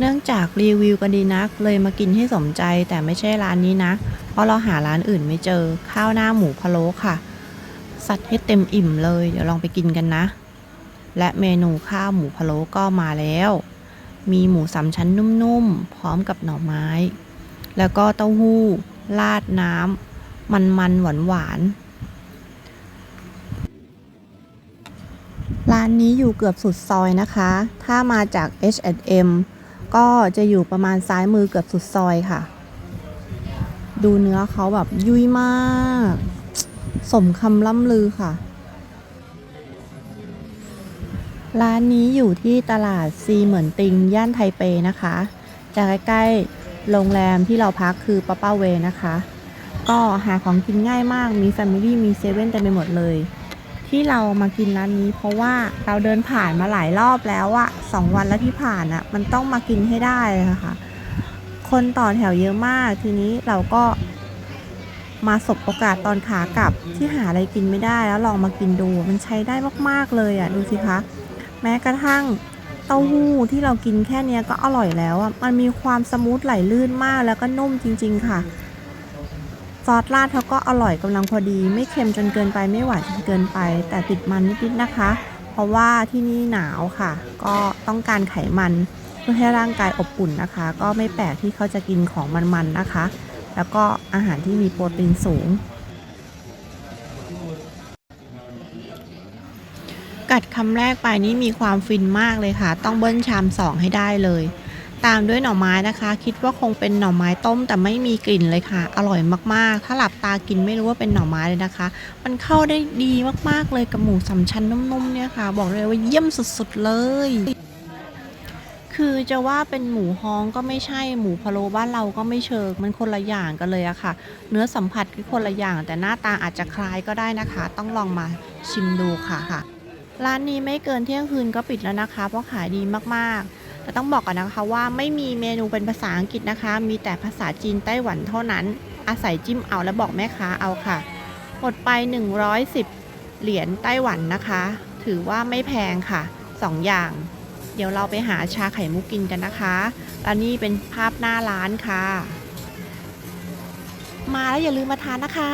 เนื่องจากรีวิวกันดีนัก เลยมากินให้สมใจแต่ไม่ใช่ร้านนี้นะ เพราะเราหาร้านอื่นไม่เจอข้าวหน้าหมูพะโล้ค่ะ สัตว์ให้เต็มอิ่มเลย เดี๋ยวลองไปกินกันนะ และเมนูข้าวหมูพะโล้ก็มาแล้ว มีหมูสามชั้นนุ่มๆ พร้อมกับหน่อไม้ แล้วก็เต้าหู้ ราดน้ำมันๆ หวานๆร้านนี้อยู่เกือบสุดซอยนะคะ ถ้ามาจาก H&M ก็จะอยู่ประมาณซ้ายมือเกือบสุดซอยค่ะ ดูเนื้อเขาแบบยุ่ยมาก สมคำล่ำลือค่ะ ร้านนี้อยู่ที่ตลาดซีเหมือนติง ย่านไทเปนะคะ จะใกล้ๆโรงแรมที่เราพักคือป้าป้าเวนะคะ ก็หาของกินง่ายมากมีแฟมิลี่มีเซเว่นเต็มไปหมดเลย ที่เรามากินร้านนี้ เพราะว่าเราเดินผ่านมาหลายรอบแล้วอะสองวันแล้วที่ผ่านอะมันต้องมากินให้ได้เลยค่ะ คนต่อแถวเยอะมากทีนี้เราก็มาสบโอกาสตอนขากลับที่หาอะไรกินไม่ได้แล้วลองมากินดูมันใช้ได้มากๆเลยอะดูสิคะ แม้กระทั่งเต้าหู้ที่เรากินแค่เนี้ยก็อร่อยแล้วอะมันมีความสมูทไหลลื่นมากแล้วก็นุ่มจริง ๆ ค่ะ ซอสราดเขาก็อร่อยกำลังพอดี ไม่เค็มจนเกินไปไม่หวานจนเกินไป แต่ติดมันนิดๆนะคะ เพราะว่าที่นี่หนาวค่ะ ก็ต้องการไขมันเพื่อให้ร่างกายอบอุ่นนะคะ ก็ไม่แปลกที่เขาจะกินของมันๆนะคะ แล้วก็อาหารที่มีโปรตีนสูง กัดคำแรกไปนี่มีความฟินมากเลยค่ะ ต้องเบิ้ลชามสองให้ได้เลย ตามด้วยหน่อไม้นะคะ คิดว่าคงเป็นหน่อไม้ต้มแต่ไม่มีกลิ่นเลยค่ะ อร่อยมากๆ ถ้าหลับตากินไม่รู้ว่าเป็นหน่อไม้เลยนะคะ มันเข้าได้ดีมากๆเลยกับหมูสามชั้นนุ่มๆเนี่ยค่ะ บอกเลยว่าเยี่ยมสุดๆเลย คือจะว่าเป็นหมูฮ้องก็ไม่ใช่หมูพะโล้บ้านเราก็ไม่เชิงมันคนละอย่างกันเลยอะค่ะ เนื้อสัมผัสคือคนละอย่าง แต่หน้าตาอาจจะคล้ายก็ได้นะคะ ต้องลองมาชิมดูค่ะค่ะ ร้านนี้ไม่เกินเที่ยงคืนก็ปิดแล้วนะคะ เพราะขายดีมากๆ แต่ต้องบอกก่อนนะคะว่าไม่มีเมนูเป็นภาษาอังกฤษนะคะ มีแต่ภาษาจีนไต้หวันเท่านั้น อาศัยจิ้มเอาแล้วบอกแม่ค้าเอาค่ะ หมดไป 110 เหรียญไต้หวันนะคะ ถือว่าไม่แพงค่ะ 2 อย่าง เดี๋ยวเราไปหาชาไข่มุกกินกันนะคะแล้วนี่เป็นภาพหน้าร้านค่ะ มาแล้วอย่าลืมมาทานนะคะ